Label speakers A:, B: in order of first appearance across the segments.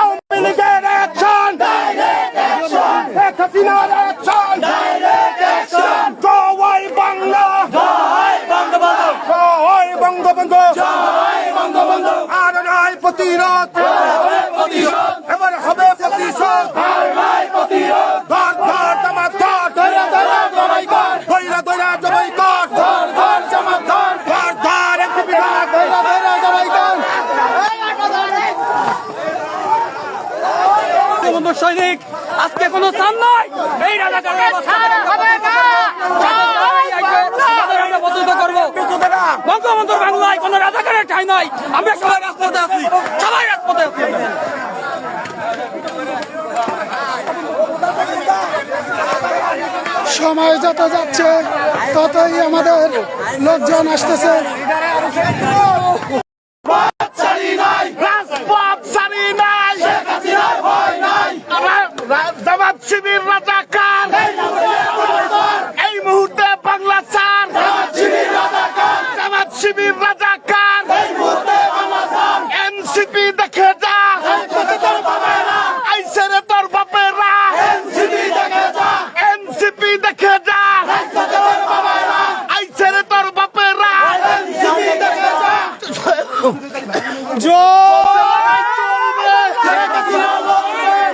A: আওয়ামী লীগের অ্যাকশন শেখ হাসিনার অ্যাকশন জয় বাংলা! জয় বঙ্গবন্ধু! আর নয় প্রতিরোধ! এবার
B: বঙ্গবন্ধু সৈনিক আজকে কোনো স্থান নাই। এই রাজাকারের আমরা বদলিত করব বঙ্গবন্ধুর বাংলায় কোনো রাজাকারের ঠাই নাই। আমরা সবাই রাজপথে আছি সবাই রাজপথে আছি।
C: সময় যত যাচ্ছে ততই আমাদের লোকজন আসতেছে
A: রাজপথ ছাড়ি নাই রা- জামাত শিবির রাজাকার। এই মুহূর্তে বাংলা চার জামাত শিবির রাজাকার। এনসিপি দেখে যা। আইসে রে তোর বাপেরা। এনসিপি দেখে যা। আইসে রে তোর বাপেরা।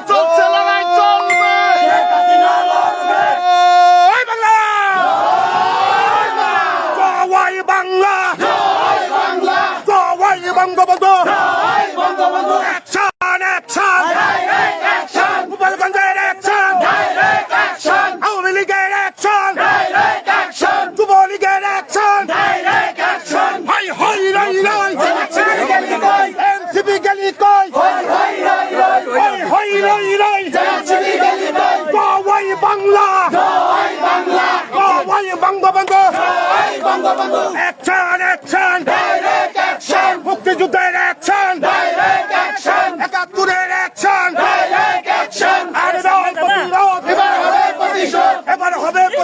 A: চলছে লড়াই চলবে জয় বাংলা জয় বাংলা জয় বঙ্গবন্ধু অ্যাকশন অ্যাকশন গোপালগঞ্জের অ্যাকশন আওয়ামী লীগের অ্যাকশন যুবলীগের অ্যাকশন হাই হাই রাই রাই! এনসিপি গেলি কই? হাই হাই রাই রাই! জয় বাংলা! জয় বঙ্গবন্ধু! অ্যাকশন অ্যাকশন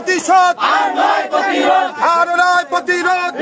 A: প্রতিশোধ। আর নয় প্রতিরোধ।